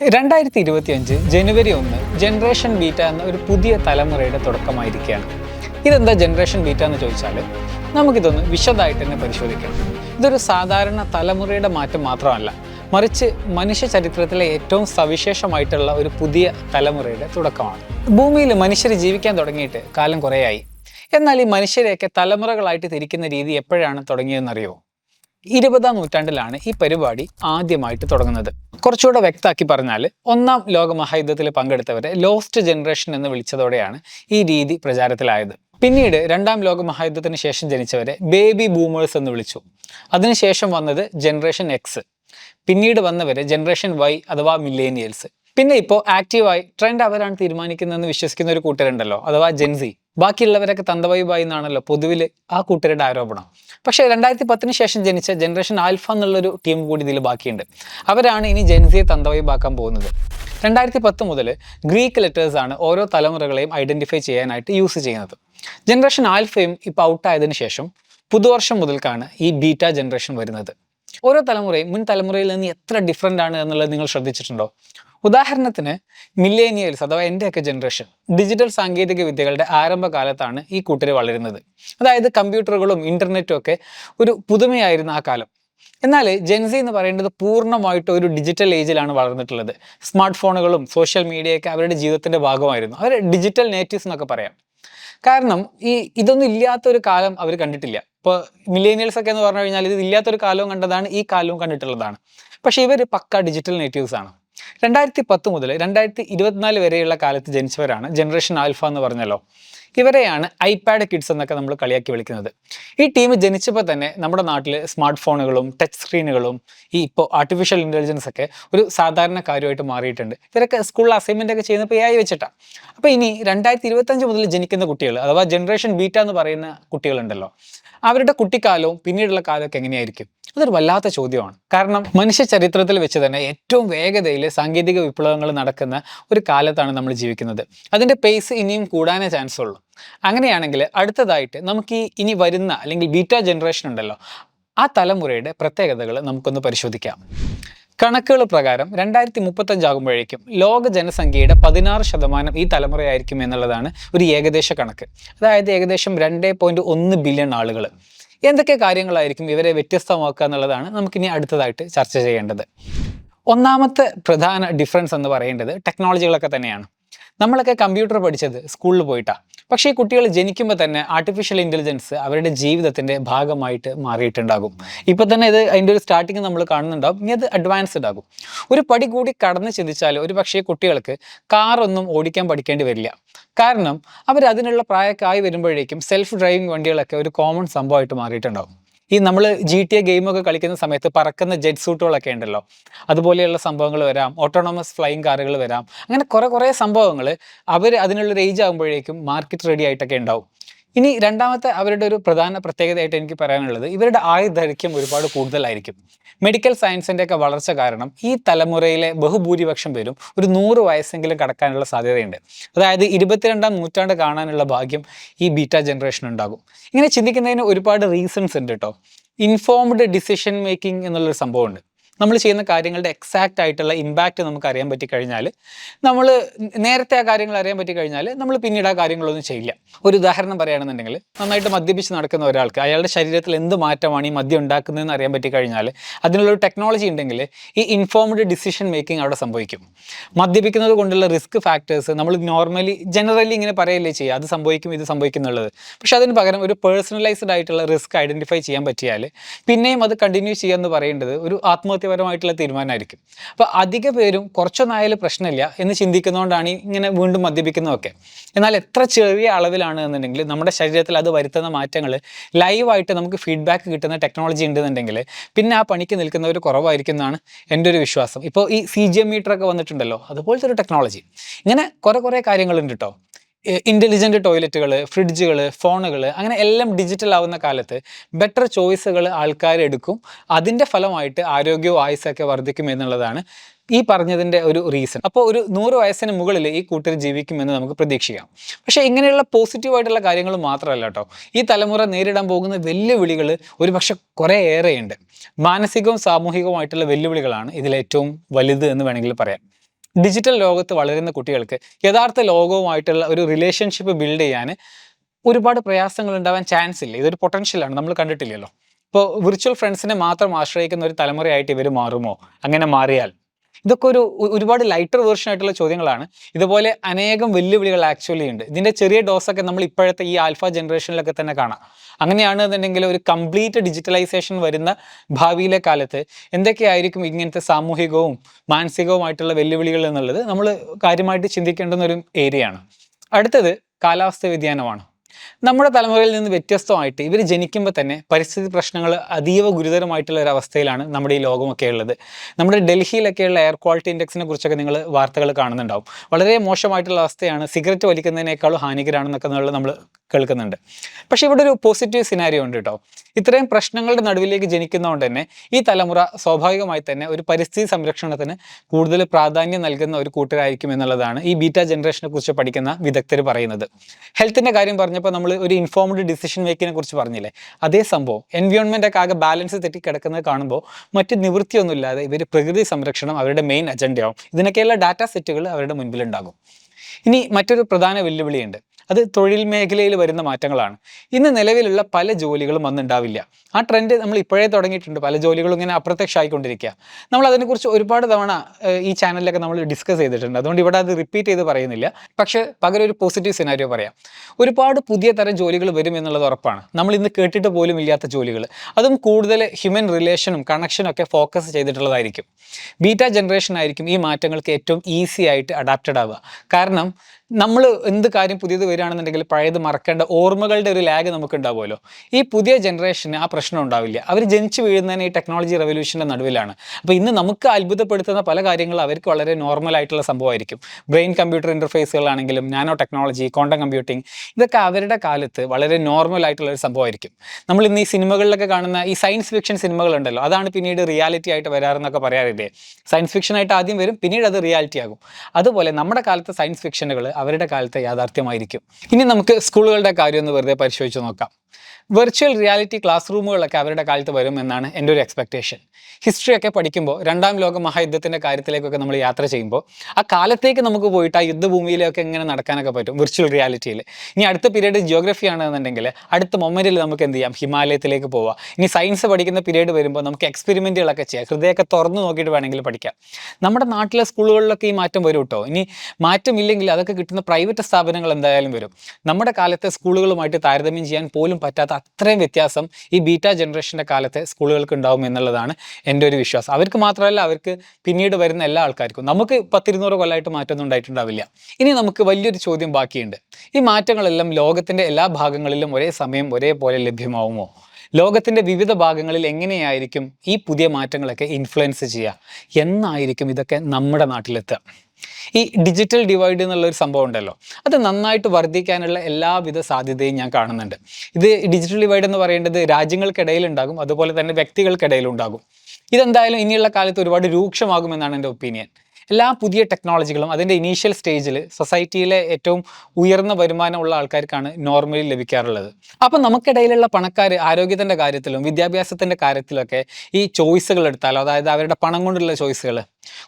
രണ്ടായിരത്തി ഇരുപത്തി അഞ്ച് ജനുവരി ഒന്ന് ജനറേഷൻ ബീറ്റ എന്ന ഒരു പുതിയ തലമുറയുടെ തുടക്കമായിരിക്കുകയാണ്. ഇതെന്താ ജനറേഷൻ ബീറ്റ എന്ന് ചോദിച്ചാൽ നമുക്കിതൊന്ന് വിശദമായിട്ട് തന്നെ പരിശോധിക്കാം. ഇതൊരു സാധാരണ തലമുറയുടെ മാറ്റം മാത്രമല്ല മറിച്ച് മനുഷ്യ ചരിത്രത്തിലെ ഏറ്റവും സവിശേഷമായിട്ടുള്ള ഒരു പുതിയ തലമുറയുടെ തുടക്കമാണ്. ഭൂമിയിൽ മനുഷ്യർ ജീവിക്കാൻ തുടങ്ങിയിട്ട് കാലം കുറേയായി. എന്നാൽ ഈ മനുഷ്യരെയൊക്കെ തലമുറകളായിട്ട് തിരിക്കുന്ന രീതി എപ്പോഴാണ് തുടങ്ങിയതെന്നറിയോ ഇരുപതാം നൂറ്റാണ്ടിലാണ് ഈ പരിപാടി ആദ്യമായിട്ട് തുടങ്ങുന്നത്. കുറച്ചുകൂടെ വ്യക്തമാക്കി പറഞ്ഞാൽ ഒന്നാം ലോക മഹായുദ്ധത്തിൽ പങ്കെടുത്തവരെ ലോസ്റ്റ് ജനറേഷൻ എന്ന് വിളിച്ചതോടെയാണ് ഈ രീതി പ്രചാരത്തിലായത്. പിന്നീട് രണ്ടാം ലോക മഹായുദ്ധത്തിന് ശേഷം ജനിച്ചവരെ ബേബി ബൂമേഴ്സ് എന്ന് വിളിച്ചു. അതിനുശേഷം വന്നത് ജനറേഷൻ എക്സ് പിന്നീട് വന്നവരെ ജനറേഷൻ വൈ അഥവാ മില്ലേനിയൽസ് പിന്നെ ഇപ്പോൾ ആക്റ്റീവായി ട്രെൻഡ് അവരാണ് തീരുമാനിക്കുന്നതെന്ന് വിശ്വസിക്കുന്ന ഒരു കൂട്ടരുണ്ടല്ലോ അഥവാ ജെൻസി ബാക്കിയുള്ളവരൊക്കെ തന്തവൈബായി എന്നാണല്ലോ പൊതുവിൽ ആ കൂട്ടരുടെ ആരോപണം. പക്ഷേ രണ്ടായിരത്തി പത്തിന് ശേഷം ജനിച്ച ജനറേഷൻ ആൽഫ എന്നുള്ളൊരു ടീം കൂടി ഇതിൽ ബാക്കിയുണ്ട്. അവരാണ് ഇനി ജെൻസിയെ തന്തവൈബാക്കാൻ പോകുന്നത്. രണ്ടായിരത്തി പത്ത് മുതൽ ഗ്രീക്ക് ലെറ്റേഴ്സ് ആണ് ഓരോ തലമുറകളെയും ഐഡന്റിഫൈ ചെയ്യാനായിട്ട് യൂസ് ചെയ്യുന്നത്. ജനറേഷൻ ആൽഫയും ഇപ്പോൾ ഔട്ടായതിനു ശേഷം പുതുവർഷം മുതൽക്കാണ് ഈ ബീറ്റ ജനറേഷൻ വരുന്നത്. ഓരോ തലമുറയും മുൻ തലമുറയിൽ നിന്ന് എത്ര ഡിഫറെന്റ് ആണ് എന്നുള്ളത് നിങ്ങൾ ശ്രദ്ധിച്ചിട്ടുണ്ടോ? ഉദാഹരണത്തിന് മില്ലേനിയൽസ് അഥവാ എന്റെയൊക്കെ ജനറേഷൻ ഡിജിറ്റൽ സാങ്കേതിക വിദ്യകളുടെ ആരംഭകാലത്താണ് ഈ കൂട്ടർ വളരുന്നത്. അതായത് കമ്പ്യൂട്ടറുകളും ഇന്റർനെറ്റും ഒക്കെ ഒരു പുതുമയായിരുന്ന ആ കാലം. എന്നാൽ ജെൻസി എന്ന് പറയുന്നത് പൂർണമായിട്ട് ഒരു ഡിജിറ്റൽ ഏജിലാണ് വളർന്നിട്ടുള്ളത്. സ്മാർട്ട് ഫോണുകളും സോഷ്യൽ മീഡിയയൊക്കെ അവരുടെ ജീവിതത്തിന്റെ ഭാഗമായിരുന്നു. അവർ ഡിജിറ്റൽ നേറ്റീവ്സ് എന്നൊക്കെ പറയാം. കാരണം ഈ ഇതൊന്നും ഇല്ലാത്ത ഒരു കാലം അവർ കണ്ടിട്ടില്ല. ഇപ്പോൾ മില്ലേനിയൽസ് ഒക്കെ എന്ന് പറഞ്ഞു കഴിഞ്ഞാൽ ഇത് ഇല്ലാത്തൊരു കാലവും കണ്ടതാണ് ഈ കാലവും കണ്ടിട്ടുള്ളതാണ്. പക്ഷേ ഇവർ പക്ക ഡിജിറ്റൽ നേറ്റീവ്സ് ആണ്. രണ്ടായിരത്തി പത്ത് മുതൽ രണ്ടായിരത്തി ഇരുപത്തിനാല് വരെയുള്ള കാലത്ത് ജനിച്ചവരാണ് ജനറേഷൻ ആൽഫ എന്ന് പറഞ്ഞല്ലോ. ഇവരെയാണ് ഐപാഡ് കിഡ്സ് എന്നൊക്കെ നമ്മൾ കളിയാക്കി വിളിക്കുന്നത്. ഈ ടീം ജനിച്ചപ്പോൾ തന്നെ നമ്മുടെ നാട്ടിൽ സ്മാർട്ട് ഫോണുകളും ടച്ച് സ്ക്രീനുകളും ഈ ഇപ്പോൾ ആർട്ടിഫിഷ്യൽ ഇന്റലിജൻസ് ഒക്കെ ഒരു സാധാരണ കാര്യമായിട്ട് മാറിയിട്ടുണ്ട്. ഇവരൊക്കെ സ്കൂളിൽ അസൈൻമെന്റ് ഒക്കെ ചെയ്യുന്നപ്പോൾ AI വെച്ചിട്ടാണ് അപ്പോൾ ഇനി രണ്ടായിരത്തി ഇരുപത്തഞ്ച് മുതൽ ജനിക്കുന്ന കുട്ടികൾ അഥവാ ജനറേഷൻ ബീറ്റ എന്ന് പറയുന്ന കുട്ടികളുണ്ടല്ലോ. അവരുടെ കുട്ടിക്കാലവും പിന്നീടുള്ള കാലമൊക്കെ എങ്ങനെയായിരിക്കും? അതൊരു വല്ലാത്ത ചോദ്യമാണ്. കാരണം മനുഷ്യ ചരിത്രത്തിൽ വെച്ച് തന്നെ ഏറ്റവും വേഗതയിൽ സാങ്കേതിക വിപ്ലവങ്ങൾ നടക്കുന്ന ഒരു കാലത്താണ് നമ്മൾ ജീവിക്കുന്നത്. അതിന്റെ പേസ് ഇനിയും കൂടാനേ ചാൻസ് ഉള്ളൂ. അങ്ങനെയാണെങ്കിൽ അടുത്തതായിട്ട് നമുക്ക് ഈ ഇനി വരുന്ന അല്ലെങ്കിൽ ബീറ്റാ ജനറേഷൻ ഉണ്ടല്ലോ ആ തലമുറയുടെ പ്രത്യേകതകൾ നമുക്കൊന്ന് പരിശോധിക്കാം. കണക്കുകൾ പ്രകാരം രണ്ടായിരത്തി മുപ്പത്തഞ്ചാകുമ്പോഴേക്കും ലോക ജനസംഖ്യയുടെ പതിനാറ് ശതമാനം ഈ തലമുറയായിരിക്കും എന്നുള്ളതാണ് ഒരു ഏകദേശ കണക്ക്. അതായത് ഏകദേശം രണ്ട് പോയിന്റ് ഒന്ന് ബില്യൺ ആളുകൾ. എന്തൊക്കെ കാര്യങ്ങളായിരിക്കും ഇവരെ വ്യത്യസ്തമാക്കുക എന്നുള്ളതാണ് നമുക്കിനി അടുത്തതായിട്ട് ചർച്ച ചെയ്യേണ്ടത്. ഒന്നാമത്തെ പ്രധാന ഡിഫറൻസ് എന്ന് പറയേണ്ടത് ടെക്നോളജികളൊക്കെ തന്നെയാണ്. നമ്മളൊക്കെ കമ്പ്യൂട്ടർ പഠിച്ചത് സ്കൂളിൽ പോയിട്ടാണ് പക്ഷേ ഈ കുട്ടികൾ ജനിക്കുമ്പോൾ തന്നെ ആർട്ടിഫിഷ്യൽ ഇന്റലിജൻസ് അവരുടെ ജീവിതത്തിന്റെ ഭാഗമായിട്ട് മാറിയിട്ടുണ്ടാകും. ഇപ്പോൾ തന്നെ ഇത് അതിന്റെ ഒരു സ്റ്റാർട്ടിങ് നമ്മൾ കാണുന്നുണ്ടാകും ഇനി അത് അഡ്വാൻസ്ഡ് ആകും. ഒരു പടി കൂടി കടന്ന് ചിന്തിച്ചാൽ ഒരു പക്ഷേ കുട്ടികൾക്ക് കാറൊന്നും ഓടിക്കാൻ പഠിക്കേണ്ടി വരില്ല. കാരണം അവർ അതിനുള്ള പ്രായമൊക്കെ ആയി വരുമ്പോഴേക്കും സെൽഫ് ഡ്രൈവിംഗ് വണ്ടികളൊക്കെ ഒരു കോമൺ സംഭവമായിട്ട് മാറിയിട്ടുണ്ടാകും. ഈ നമ്മൾ ജി ടി എ ഗെയിമൊക്കെ കളിക്കുന്ന സമയത്ത് പറക്കുന്ന ജെറ്റ് സൂട്ടുകളൊക്കെ ഉണ്ടല്ലോ. അതുപോലെയുള്ള സംഭവങ്ങൾ വരാം. ഓട്ടോണോമസ് ഫ്ലൈയിങ് കാറുകൾ വരാം. അങ്ങനെ കുറേ കുറേ സംഭവങ്ങൾ അവർ അതിനുള്ളൊരു ഏജ് ആകുമ്പോഴേക്കും മാർക്കറ്റ് റെഡി ആയിട്ടൊക്കെ ഉണ്ടാവും. ഇനി രണ്ടാമത്തെ അവരുടെ ഒരു പ്രധാന പ്രത്യേകതയായിട്ട് എനിക്ക് പറയാനുള്ളത് ഇവരുടെ ആയുർദൈർഘ്യം ഒരുപാട് കൂടുതലായിരിക്കും. മെഡിക്കൽ സയൻസിന്റെ ഒക്കെ വളർച്ച കാരണം ഈ തലമുറയിലെ ബഹുഭൂരിപക്ഷം പേരും ഒരു നൂറ് വയസ്സെങ്കിലും കടക്കാനുള്ള സാധ്യതയുണ്ട്. അതായത് ഇരുപത്തിരണ്ടാം നൂറ്റാണ്ട് കാണാനുള്ള ഭാഗ്യം ഈ ബീറ്റ ജനറേഷൻ ഉണ്ടാകും. ഇങ്ങനെ ചിന്തിക്കുന്നതിന് ഒരുപാട് റീസൺസ് ഉണ്ട് കേട്ടോ ഇൻഫോംഡ് ഡിസിഷൻ മേക്കിംഗ് എന്നുള്ളൊരു സംഭവമുണ്ട്. നമ്മൾ ചെയ്യുന്ന കാര്യങ്ങളുടെ എക്സാക്റ്റ് ആയിട്ടുള്ള ഇമ്പാക്റ്റ് നമുക്ക് അറിയാൻ പറ്റി കഴിഞ്ഞാൽ നമ്മൾ നേരത്തെ ആ കാര്യങ്ങൾ അറിയാൻ പറ്റി കഴിഞ്ഞാൽ നമ്മൾ പിന്നീട് ആ കാര്യങ്ങളൊന്നും ചെയ്യില്ല. ഒരു ഉദാഹരണം പറയുകയാണെന്നുണ്ടെങ്കിൽ നന്നായിട്ട് മദ്യപിച്ച് നടക്കുന്ന ഒരാൾക്ക് അയാളുടെ ശരീരത്തിൽ എന്ത് മാറ്റമാണ് ഈ മദ്യം ഉണ്ടാക്കുന്നതെന്ന് അറിയാൻ പറ്റി കഴിഞ്ഞാൽ അതിനുള്ളൊരു ടെക്നോളജി ഉണ്ടെങ്കിൽ ഈ ഇൻഫോംഡ് ഡിസിഷൻ മേക്കിംഗ് അവിടെ സംഭവിക്കും. മദ്യപിക്കുന്നത് കൊണ്ടുള്ള റിസ്ക് ഫാക്ടേഴ്സ് നമ്മൾ നോർമലി ജനറലി ഇങ്ങനെ പറയല്ലേ ചെയ്യുക അത് സംഭവിക്കും ഇത് സംഭവിക്കും എന്നുള്ളത്. പക്ഷേ അതിന് പകരം ഒരു പേഴ്സണലൈസ്ഡ് ആയിട്ടുള്ള റിസ്ക് ഐഡന്റിഫൈ ചെയ്യാൻ പറ്റിയാൽ പിന്നെയും അത് കണ്ടിന്യൂ ചെയ്യുക എന്ന് പറയേണ്ടത് ഒരു ആത്മഹത്യപരമായിട്ടുള്ള തീരുമാനമായിരിക്കും. അപ്പോൾ അധിക പേരും കുറച്ചൊന്നായാലും പ്രശ്നമില്ല എന്ന് ചിന്തിക്കുന്നതുകൊണ്ടാണ് ഇങ്ങനെ വീണ്ടും മദ്യപിക്കുന്നതൊക്കെ. എന്നാൽ എത്ര ചെറിയ അളവിലാണ് എന്നുണ്ടെങ്കിൽ നമ്മുടെ ശരീരത്തിൽ അത് വരുത്തുന്ന മാറ്റങ്ങൾ ലൈവായിട്ട് നമുക്ക് ഫീഡ്ബാക്ക് കിട്ടുന്ന ടെക്നോളജി ഉണ്ടെന്നുണ്ടെങ്കിൽ പിന്നെ ആ പണിക്ക് നിൽക്കുന്നവർ കുറവായിരിക്കും എന്നാണ് എന്റെ ഒരു വിശ്വാസം. ഇപ്പോൾ ഈ സി ജി എം മീറ്റർ ഒക്കെ വന്നിട്ടുണ്ടല്ലോ അതുപോലത്തെ ഒരു ടെക്നോളജി. ഇങ്ങനെ കുറേ കുറേ കാര്യങ്ങളുണ്ട് കേട്ടോ ഇന്റലിജന്റ് ടോയ്ലറ്റുകൾ ഫ്രിഡ്ജുകൾ ഫോണുകൾ അങ്ങനെ എല്ലാം ഡിജിറ്റൽ ആവുന്ന കാലത്ത് ബെറ്റർ ചോയ്സുകൾ ആൾക്കാർ എടുക്കും. അതിന്റെ ഫലമായിട്ട് ആരോഗ്യവും ആയുസൊക്കെ വർദ്ധിക്കും എന്നുള്ളതാണ് ഈ പറഞ്ഞതിന്റെ ഒരു റീസൺ അപ്പോൾ ഒരു നൂറ് വയസ്സിന് മുകളിൽ ഈ കൂട്ടർ ജീവിക്കുമെന്ന് നമുക്ക് പ്രതീക്ഷിക്കാം. പക്ഷേ ഇങ്ങനെയുള്ള പോസിറ്റീവായിട്ടുള്ള കാര്യങ്ങൾ മാത്രമല്ല കേട്ടോ. ഈ തലമുറ നേരിടാൻ പോകുന്ന വെല്ലുവിളികൾ ഒരു പക്ഷെ കുറേ ഏറെയുണ്ട്. മാനസികവും സാമൂഹികവുമായിട്ടുള്ള വെല്ലുവിളികളാണ് ഇതിലേറ്റവും വലുത് എന്ന് വേണമെങ്കിൽ പറയാം. ഡിജിറ്റൽ ലോകത്ത് വളരുന്ന കുട്ടികൾക്ക് യഥാർത്ഥ ലോകവുമായിട്ടുള്ള ഒരു റിലേഷൻഷിപ്പ് ബിൽഡ് ചെയ്യാൻ ഒരുപാട് പ്രയാസങ്ങൾ ഉണ്ടാവാൻ ചാൻസ് ഇല്ല. ഇതൊരു പൊട്ടൻഷ്യലാണ് നമ്മൾ കണ്ടിട്ടില്ലല്ലോ. ഇപ്പോൾ വിർച്വൽ ഫ്രണ്ട്സിനെ മാത്രം ആശ്രയിക്കുന്ന ഒരു തലമുറയായിട്ട് ഇവർ മാറുമോ? അങ്ങനെ മാറിയാൽ. ഇതൊക്കെ ഒരു ഒരുപാട് ലൈറ്റർ വേർഷൻ ആയിട്ടുള്ള ചോദ്യങ്ങളാണ്. ഇതുപോലെ അനേകം വെല്ലുവിളികൾ ആക്ച്വലി ഉണ്ട്. ഇതിന്റെ ചെറിയ ഡോസൊക്കെ നമ്മൾ ഇപ്പോഴത്തെ ഈ ആൽഫ ജനറേഷനിലൊക്കെ തന്നെ കാണാം. അങ്ങനെയാണെന്നുണ്ടെങ്കിൽ ഒരു കംപ്ലീറ്റ് ഡിജിറ്റലൈസേഷൻ വരുന്ന ഭാവിയിലെ കാലത്ത് എന്തൊക്കെയായിരിക്കും ഇങ്ങനത്തെ സാമൂഹികവും മാനസികവുമായിട്ടുള്ള വെല്ലുവിളികൾ എന്നുള്ളത് നമ്മൾ കാര്യമായിട്ട് ചിന്തിക്കേണ്ടുന്ന ഒരു ഏരിയയാണ് അടുത്തത് കാലാവസ്ഥ വ്യതിയാനമാണ്. നമ്മുടെ തലമുറയിൽ നിന്ന് വ്യത്യസ്തമായിട്ട് ഇവർ ജനിക്കുമ്പോൾ തന്നെ പരിസ്ഥിതി പ്രശ്നങ്ങൾ അതീവ ഗുരുതരമായിട്ടുള്ള ഒരു അവസ്ഥയിലാണ് നമ്മുടെ ഈ ലോകമൊക്കെ ഉള്ളത്. നമ്മുടെ ഡൽഹിയിലൊക്കെയുള്ള എയർ ക്വാളിറ്റി ഇൻഡെക്സിനെ കുറിച്ചൊക്കെ നിങ്ങൾ വാർത്തകൾ കാണുന്നുണ്ടാവും. വളരെ മോശമായിട്ടുള്ള അവസ്ഥയാണ് സിഗരറ്റ് വലിക്കുന്നതിനേക്കാളും ഹാനികരാണെന്നൊക്കെ നമ്മൾ കേൾക്കുന്നുണ്ട്. പക്ഷേ ഇവിടെ ഒരു പോസിറ്റീവ് സിനാരിയോ ഉണ്ട് കേട്ടോ ഇത്രയും പ്രശ്നങ്ങളുടെ നടുവിലേക്ക് ജനിക്കുന്നതുകൊണ്ട് തന്നെ ഈ തലമുറ സ്വാഭാവികമായി തന്നെ ഒരു പരിസ്ഥിതി സംരക്ഷണത്തിന് കൂടുതൽ പ്രാധാന്യം നൽകുന്ന ഒരു കൂട്ടരായിരിക്കും എന്നുള്ളതാണ് ഈ ബീറ്റ ജനറേഷനെ കുറിച്ച് പഠിക്കുന്ന വിദഗ്ധർ പറയുന്നത്. ഹെൽത്തിന്റെ കാര്യം പറഞ്ഞപ്പോൾ നമ്മൾ ഒരു ഇൻഫോംഡ് ഡിസിഷൻ മേക്കിങ്ങിനെ കുറിച്ച് പറഞ്ഞില്ലേ? അതേ സംഭവം എൻവയോൺമെന്റ് ഒക്കെ ആകെ ബാലൻസ് തെറ്റി കിടക്കുന്നത് കാണുമ്പോൾ മറ്റ് നിവൃത്തിയൊന്നുമില്ലാതെ ഇവർ പ്രകൃതി സംരക്ഷണം അവരുടെ മെയിൻ അജണ്ടയാവും ഇതിനൊക്കെയുള്ള ഡാറ്റ സെറ്റുകൾ അവരുടെ മുൻപിലുണ്ടാകും. ഇനി മറ്റൊരു പ്രധാന വെല്ലുവിളിയുണ്ട്. അത് തൊഴിൽ മേഖലയിൽ വരുന്ന മാറ്റങ്ങളാണ്. ഇന്ന് നിലവിലുള്ള പല ജോലികളും അന്നുണ്ടാവില്ല ആ ട്രെൻഡ് നമ്മൾ ഇപ്പോഴേ തുടങ്ങിയിട്ടുണ്ട്. പല ജോലികളും ഇങ്ങനെ അപ്രത്യക്ഷമായിക്കൊണ്ടിരിക്കുക നമ്മൾ അതിനെക്കുറിച്ച് ഒരുപാട് തവണ ഈ ചാനലിലൊക്കെ നമ്മൾ ഡിസ്കസ് ചെയ്തിട്ടുണ്ട്. അതുകൊണ്ട് ഇവിടെ അത് റിപ്പീറ്റ് ചെയ്ത് പറയുന്നില്ല. പക്ഷേ പകരം ഒരു പോസിറ്റീവ് സിനാരിയോ പറയാം. ഒരുപാട് പുതിയ തരം ജോലികൾ വരും എന്നുള്ളത് ഉറപ്പാണ്. നമ്മൾ ഇന്ന് കേട്ടിട്ട് പോലും ഇല്ലാത്ത ജോലികൾ. അതും കൂടുതൽ ഹ്യൂമൻ റിലേഷനും കണക്ഷനും ഒക്കെ ഫോക്കസ് ചെയ്തിട്ടുള്ളതായിരിക്കും. ബീറ്റ ജനറേഷൻ ആയിരിക്കും ഈ മാറ്റങ്ങൾക്ക് ഏറ്റവും ഈസി ആയിട്ട് അഡാപ്റ്റഡ് ആവുക. കാരണം നമ്മൾ എന്ത് കാര്യം പുതിയത് വരികയാണെന്നുണ്ടെങ്കിൽ പഴയത് മറക്കേണ്ട ഓർമ്മകളുടെ ഒരു ലാഗ് നമുക്ക് ഉണ്ടാവുമല്ലോ ഈ പുതിയ ജനറേഷന് ആ പ്രശ്നം ഉണ്ടാവില്ല. അവർ ജനിച്ചു വീഴുന്നതിന് ഈ ടെക്നോളജി റെവല്യൂഷന്റെ നടുവിലാണ്. അപ്പോൾ ഇന്ന് നമുക്ക് അത്ഭുതപ്പെടുത്തുന്ന പല കാര്യങ്ങളും അവർക്ക് വളരെ നോർമൽ ആയിട്ടുള്ള സംഭവമായിരിക്കും. ബ്രെയിൻ കമ്പ്യൂട്ടർ ഇന്റർഫേസുകളാണെങ്കിലും നാനോ ടെക്നോളജി ക്വാണ്ടം കമ്പ്യൂട്ടിംഗ് ഇതൊക്കെ അവരുടെ കാലത്ത് വളരെ നോർമൽ ആയിട്ടുള്ള ഒരു സംഭവമായിരിക്കും. നമ്മൾ ഇന്ന് ഈ സിനിമകളിലൊക്കെ കാണുന്ന ഈ സയൻസ് ഫിക്ഷൻ സിനിമകളുണ്ടല്ലോ അതാണ് പിന്നീട് റിയാലിറ്റി ആയിട്ട് വരാറെന്നൊക്കെ പറയാറില്ലേ? സയൻസ് ഫിക്ഷൻ ആയിട്ട് ആദ്യം വരും പിന്നീട് അത് റിയാലിറ്റി ആകും. അതുപോലെ നമ്മുടെ കാലത്തെ സയൻസ് ഫിക്ഷനുകൾ അവരുടെ കാലത്തെ യാഥാർത്ഥ്യമായിരിക്കും. ഇനി നമുക്ക് സ്കൂളുകളുടെ കാര്യം ഒന്ന് വെറുതെ പരിശോധിച്ച് നോക്കാം. വെർച്വൽ റിയാലിറ്റി ക്ലാസ് റൂമുകളൊക്കെ അവരുടെ കാലത്ത് വരും എന്നാണ് എന്റെ ഒരു എക്സ്പെക്റ്റേഷൻ ഹിസ്റ്ററിയൊക്കെ പഠിക്കുമ്പോൾ രണ്ടാം ലോക മഹായുദ്ധത്തിന്റെ കാര്യത്തിലേക്കൊക്കെ നമ്മൾ യാത്ര ചെയ്യുമ്പോൾ ആ കാലത്തേക്ക് നമുക്ക് പോയിട്ട് ആ യുദ്ധഭൂമിയിലൊക്കെ എങ്ങനെ നടക്കാനൊക്കെ പറ്റും വിർച്വൽ റിയാലിറ്റിയിൽ ഇനി അടുത്ത പീരീഡ് ജിയോഗ്രഫി ആണെന്നുണ്ടെങ്കിൽ അടുത്ത മൊമെന്റിൽ നമുക്ക് എന്ത് ചെയ്യാം? ഹിമാലയത്തിലേക്ക് പോവാം. ഇനി സയൻസ് പഠിക്കുന്ന പീരീഡ് വരുമ്പോൾ നമുക്ക് എക്സ്പെരിമെന്റുകളൊക്കെ ചെയ്യാം. ഹൃദയമൊക്കെ തുറന്നു നോക്കിയിട്ട് വേണമെങ്കിൽ പഠിക്കാം. നമ്മുടെ നാട്ടിലെ സ്കൂളുകളിലൊക്കെ ഈ മാറ്റം വരും കേട്ടോ ഇനി മാറ്റമില്ലെങ്കിൽ അതൊക്കെ കിട്ടുന്ന പ്രൈവറ്റ് സ്ഥാപനങ്ങൾ എന്തായാലും വരും. നമ്മുടെ കാലത്തെ സ്കൂളുകളുമായിട്ട് താരതമ്യം ചെയ്യാൻ പോലും പറ്റാത്ത അത്രയും വ്യത്യാസം ഈ ബീറ്റ ജനറേഷന്റെ കാലത്തെ സ്കൂളുകൾക്ക് ഉണ്ടാവും എന്നുള്ളതാണ് എന്റെ ഒരു വിശ്വാസം. അവർക്ക് മാത്രമല്ല അവർക്ക് പിന്നീട് വരുന്ന എല്ലാ ആൾക്കാർക്കും. നമുക്ക് പത്തിരുന്നൂറ് കൊല്ലമായിട്ട് മാറ്റമൊന്നും ഉണ്ടായിട്ടുണ്ടാവില്ല. ഇനി നമുക്ക് വലിയൊരു ചോദ്യം ബാക്കിയുണ്ട്. ഈ മാറ്റങ്ങളെല്ലാം ലോകത്തിന്റെ എല്ലാ ഭാഗങ്ങളിലും ഒരേ സമയം ഒരേപോലെ ലഭ്യമാവുമോ? ലോകത്തിന്റെ വിവിധ ഭാഗങ്ങളിൽ എങ്ങനെയായിരിക്കും ഈ പുതിയ മാറ്റങ്ങളൊക്കെ ഇൻഫ്ലുവൻസ് ചെയ്യുക? എന്നായിരിക്കും ഇതൊക്കെ നമ്മുടെ നാട്ടിലെത്തുക. ഈ ഡിജിറ്റൽ ഡിവൈഡ് എന്നുള്ള ഒരു സംഭവം ഉണ്ടല്ലോ. അത് നന്നായിട്ട് വർദ്ധിക്കാനുള്ള എല്ലാവിധ സാധ്യതയും ഞാൻ കാണുന്നുണ്ട്. ഇത് ഡിജിറ്റൽ ഡിവൈഡ് എന്ന് പറയേണ്ടത് രാജ്യങ്ങൾക്കിടയിൽ ഉണ്ടാകും അതുപോലെ തന്നെ വ്യക്തികൾക്കിടയിൽ ഉണ്ടാകും ഇതെന്തായാലും ഇനിയുള്ള കാലത്ത് ഒരുപാട് രൂക്ഷമാകുമെന്നാണ് എന്റെ ഒപ്പീനിയൻ എല്ലാ പുതിയ ടെക്നോളജികളും അതിന്റെ ഇനീഷ്യൽ സ്റ്റേജിൽ സൊസൈറ്റിയിലെ ഏറ്റവും ഉയർന്ന വരുമാനമുള്ള ആൾക്കാർക്കാണ് നോർമലി ലഭിക്കാറുള്ളത്. അപ്പം നമുക്കിടയിലുള്ള പണക്കാർ ആരോഗ്യത്തിന്റെ കാര്യത്തിലും വിദ്യാഭ്യാസത്തിന്റെ കാര്യത്തിലൊക്കെ ഈ ചോയ്സുകൾ എടുത്താലോ അതായത് അവരുടെ പണം കൊണ്ടുള്ള ചോയ്സുകൾ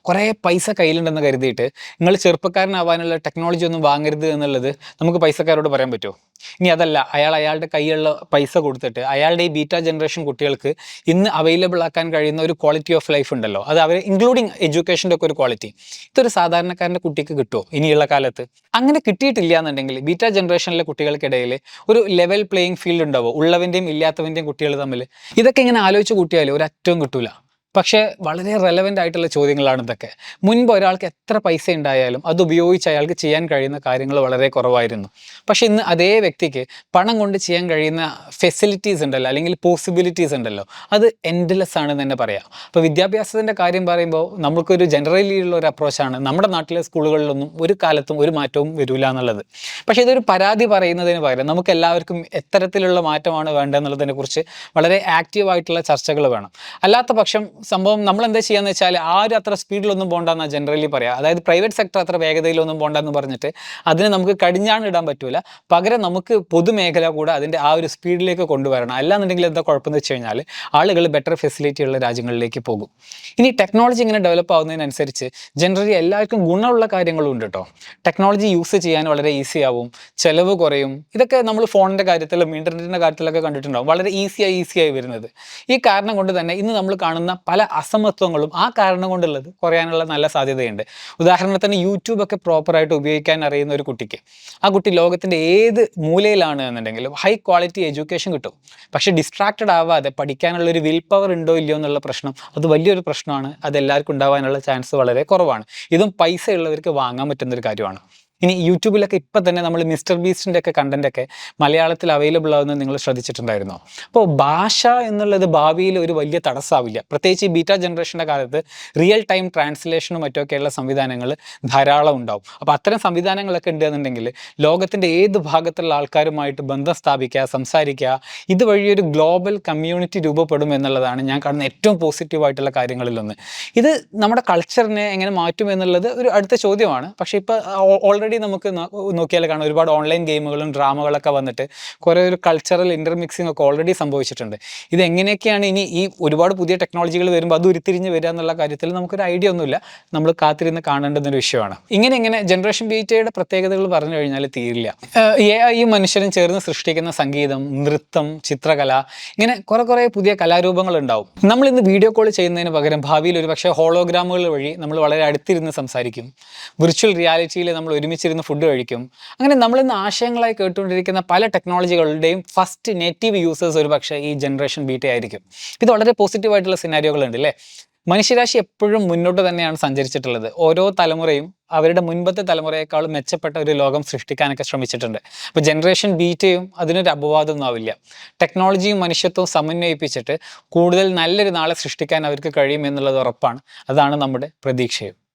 കുറേ പൈസ കയ്യിലുണ്ടെന്ന് കരുതിയിട്ട് നിങ്ങൾ ചെറുപ്പക്കാരനാവാനുള്ള ടെക്നോളജി ഒന്നും വാങ്ങരുത് എന്നുള്ളത് നമുക്ക് പൈസക്കാരോട് പറയാൻ പറ്റുമോ? ഇനി അതല്ല അയാൾ അയാളുടെ കയ്യിലുള്ള പൈസ കൊടുത്തിട്ട് അയാളുടെ ഈ ബീറ്റ ജനറേഷൻ കുട്ടികൾക്ക് ഇന്ന് അവൈലബിൾ ആക്കാൻ കഴിയുന്ന ഒരു ക്വാളിറ്റി ഓഫ് ലൈഫ് ഉണ്ടല്ലോ. അത് അവർ ഇൻക്ലൂഡിങ് എഡ്യൂക്കേഷന്റെ ഒക്കെ ഒരു ക്വാളിറ്റി ഇതൊരു സാധാരണക്കാരന്റെ കുട്ടിക്ക് കിട്ടുമോ ഇനിയുള്ള കാലത്ത്? അങ്ങനെ കിട്ടിയിട്ടില്ല എന്നുണ്ടെങ്കിൽ ബീറ്റ ജനറേഷനിലെ കുട്ടികൾക്കിടയിൽ ഒരു ലെവൽ പ്ലേയിങ് ഫീൽഡ് ഉണ്ടാവോ? ഉള്ളവന്റെയും ഇല്ലാത്തവന്റെയും കുട്ടികൾ തമ്മിൽ? ഇതൊക്കെ ഇങ്ങനെ ആലോചിച്ച് കൂട്ടിയാൽ ഒരു അറ്റവും കിട്ടൂല. പക്ഷേ വളരെ റെലവെന്റ് ആയിട്ടുള്ള ചോദ്യങ്ങളാണ് ഇതൊക്കെ. മുൻപ് ഒരാൾക്ക് എത്ര പൈസ ഉണ്ടായാലും അത് ഉപയോഗിച്ച് അയാൾക്ക് ചെയ്യാൻ കഴിയുന്ന കാര്യങ്ങൾ വളരെ കുറവായിരുന്നു. പക്ഷെ ഇന്ന് അതേ വ്യക്തിക്ക് പണം കൊണ്ട് ചെയ്യാൻ കഴിയുന്ന ഫെസിലിറ്റീസ് ഉണ്ടല്ലോ അല്ലെങ്കിൽ പോസിബിലിറ്റീസ് ഉണ്ടല്ലോ അത് എൻഡ്ലെസ് ആണെന്ന് തന്നെ പറയാം. അപ്പോൾ വിദ്യാഭ്യാസത്തിന്റെ കാര്യം പറയുമ്പോൾ നമുക്കൊരു ജനറലി ഉള്ള ഒരു അപ്രോച്ചാണ് നമ്മുടെ നാട്ടിലെ സ്കൂളുകളിലൊന്നും ഒരു കാലത്തും ഒരു മാറ്റവും വരില്ല എന്നുള്ളത്. പക്ഷേ ഇതൊരു പരാതി പറയുന്നതിന് പകരം നമുക്ക് എല്ലാവർക്കും എത്തരത്തിലുള്ള മാറ്റമാണ് വേണ്ടതെന്നുള്ളതിനെ കുറിച്ച് വളരെ ആക്റ്റീവായിട്ടുള്ള ചർച്ചകൾ വേണം. അല്ലാത്ത പക്ഷം സംഭവം നമ്മൾ എന്താ ചെയ്യാന്ന് വെച്ചാൽ ആരും അത്ര സ്പീഡിലൊന്നും പോകണ്ടെന്നാണ് ജനറലി പറയാം. അതായത് പ്രൈവറ്റ് സെക്ടർ അത്ര വേഗതയിലൊന്നും പോകണ്ടെന്ന് പറഞ്ഞിട്ട് അതിന് നമുക്ക് കടിഞ്ഞാണ് ഇടാൻ പറ്റൂല. പകരം നമുക്ക് പൊതുമേഖല കൂടെ അതിന്റെ ആ ഒരു സ്പീഡിലേക്ക് കൊണ്ടുവരണം. അല്ലാന്നുണ്ടെങ്കിൽ എന്താ കുഴപ്പമെന്ന് വെച്ച് കഴിഞ്ഞാൽ ആളുകൾ ബെറ്റർ ഫെസിലിറ്റി ഉള്ള രാജ്യങ്ങളിലേക്ക് പോകും. ഇനി ടെക്നോളജി ഇങ്ങനെ ഡെവലപ്പ് ആവുന്നതിനനുസരിച്ച് ജനറലി എല്ലാവർക്കും ഗുണമുള്ള കാര്യങ്ങളും ഉണ്ട് കേട്ടോ ടെക്നോളജി യൂസ് ചെയ്യാൻ വളരെ ഈസി ആവും. ചിലവ് കുറയും. ഇതൊക്കെ നമ്മൾ ഫോണിന്റെ കാര്യത്തിലും ഇന്റർനെറ്റിന്റെ കാര്യത്തിലൊക്കെ കണ്ടിട്ടുണ്ടാവും. വളരെ ഈസിയായി ഈസിയായി വരുന്നത്. ഈ കാരണം കൊണ്ട് തന്നെ ഇന്ന് നമ്മൾ കാണുന്ന പല അസമത്വങ്ങളും ആ കാരണം കൊണ്ടുള്ളത് കുറയാനുള്ള നല്ല സാധ്യതയുണ്ട്. ഉദാഹരണത്തിന് യൂട്യൂബ് യൂട്യൂബൊക്കെ പ്രോപ്പറായിട്ട് ഉപയോഗിക്കാൻ അറിയുന്ന ഒരു കുട്ടിക്ക്. ആ കുട്ടി ലോകത്തിന്റെ ഏത് മൂലയിലാണ് എന്നുണ്ടെങ്കിലും ഹൈ ക്വാളിറ്റി എഡ്യൂക്കേഷൻ കിട്ടും. പക്ഷേ ഡിസ്ട്രാക്റ്റഡ് ആവാതെ പഠിക്കാനുള്ള ഒരു വിൽ പവർ ഉണ്ടോ ഇല്ലയോ എന്നുള്ള പ്രശ്നം അത് വലിയൊരു പ്രശ്നമാണ്. അത് എല്ലാവർക്കും ഉണ്ടാവാനുള്ള ചാൻസ് വളരെ കുറവാണ്. ഇതും പൈസ ഉള്ളവർക്ക് വാങ്ങാൻ പറ്റുന്ന ഒരു കാര്യമാണ്. ഇനി യൂട്യൂബിലൊക്കെ ഇപ്പം തന്നെ നമ്മൾ മിസ്റ്റർ ബീസ്റ്റിന്റെ ഒക്കെ കണ്ടന്റ് ഒക്കെ മലയാളത്തിൽ അവൈലബിൾ ആവുന്നത് നിങ്ങൾ ശ്രദ്ധിച്ചിട്ടുണ്ടായിരുന്നോ? അപ്പോൾ ഭാഷ എന്നുള്ളത് ഭാവിയിൽ ഒരു വലിയ തടസ്സമാവില്ല പ്രത്യേകിച്ച് ഈ ബീറ്റ ജനറേഷന്റെ കാലത്ത് റിയൽ ടൈം ട്രാൻസ്ലേഷനും മറ്റൊക്കെയുള്ള സംവിധാനങ്ങൾ ധാരാളം ഉണ്ടാവും. അപ്പോൾ അത്തരം സംവിധാനങ്ങളൊക്കെ ഉണ്ടെന്നുണ്ടെങ്കിൽ ലോകത്തിന്റെ ഏത് ഭാഗത്തുള്ള ആൾക്കാരുമായിട്ട് ബന്ധം സ്ഥാപിക്കുക സംസാരിക്കുക ഇതുവഴി ഒരു ഗ്ലോബൽ കമ്മ്യൂണിറ്റി രൂപപ്പെടും എന്നുള്ളതാണ് ഞാൻ കാണുന്ന ഏറ്റവും പോസിറ്റീവായിട്ടുള്ള കാര്യങ്ങളിലൊന്ന്. ഇത് നമ്മുടെ കൾച്ചറിനെ എങ്ങനെ മാറ്റും എന്നുള്ളത് ഒരു അടുത്ത ചോദ്യമാണ്. പക്ഷേ ഇപ്പോൾ ഓൾറെഡി നമുക്ക് നോക്കിയാൽ കാണാം. ഒരുപാട് ഓൺലൈൻ ഗെയിമുകളും ഡ്രാമകളൊക്കെ വന്നിട്ട് കുറേ ഒരു കൾച്ചറൽ ഇന്റർമിക്സിംഗ് ഒക്കെ ഓൾറെഡി സംഭവിച്ചിട്ടുണ്ട്. ഇത് എങ്ങനെയൊക്കെയാണ് ഇനി ഈ ഒരുപാട് പുതിയ ടെക്നോളജികൾ വരുമ്പോൾ അത് ഉരുത്തിരിഞ്ഞ് വരിക എന്നുള്ള കാര്യത്തിൽ നമുക്കൊരു ഐഡിയ ഒന്നുമില്ല. നമ്മൾ കാത്തിരുന്ന് കാണേണ്ടുന്ന ഒരു വിഷയമാണ്. ഇങ്ങനെ ഇങ്ങനെ ജനറേഷൻ ബീറ്റയുടെ പ്രത്യേകതകൾ പറഞ്ഞു കഴിഞ്ഞാൽ തീരില്ല. എ ഐ മനുഷ്യരും ചേർന്ന് സൃഷ്ടിക്കുന്ന സംഗീതം നൃത്തം ചിത്രകല ഇങ്ങനെ കുറെ കുറെ പുതിയ കലാരൂപങ്ങൾ ഉണ്ടാവും. നമ്മൾ ഇന്ന് വീഡിയോ കോൾ ചെയ്യുന്നതിന് പകരം ഭാവിയിൽ ഒരു പക്ഷേ ഹോളോഗ്രാമുകൾ വഴി നമ്മൾ വളരെ അടുത്തിരുന്ന് സംസാരിക്കും. വിർച്വൽ റിയാലിറ്റിയിൽ നമ്മൾ ഒരുമിച്ചിരുന്ന് ഫുഡ് കഴിക്കും. അങ്ങനെ നമ്മൾ ഇന്ന് ആശയങ്ങളായി കേട്ടുകൊണ്ടിരിക്കുന്ന പല ടെക്നോളജികളുടെയും ഫസ്റ്റ് നേറ്റീവ് യൂസേഴ്സ് ഒരു പക്ഷേ ഈ ജനറേഷൻ ബീറ്റേ ആയിരിക്കും. ഇത് വളരെ പോസിറ്റീവായിട്ടുള്ള സിനാരിയോകളുണ്ട് അല്ലേ മനുഷ്യരാശി എപ്പോഴും മുന്നോട്ട് തന്നെയാണ് സഞ്ചരിച്ചിട്ടുള്ളത്. ഓരോ തലമുറയും അവരുടെ മുൻപത്തെ തലമുറയേക്കാൾ മെച്ചപ്പെട്ട ഒരു ലോകം സൃഷ്ടിക്കാനൊക്കെ ശ്രമിച്ചിട്ടുണ്ട്. അപ്പോൾ ജനറേഷൻ ബീറ്റയും അതിനൊരു അപവാദമൊന്നും ആവില്ല. ടെക്നോളജിയും മനുഷ്യത്വവും സമന്വയിപ്പിച്ചിട്ട് കൂടുതൽ നല്ലൊരു നാളെ സൃഷ്ടിക്കാൻ അവർക്ക് കഴിയും എന്നുള്ളത് ഉറപ്പാണ്. അതാണ് നമ്മുടെ പ്രതീക്ഷയും.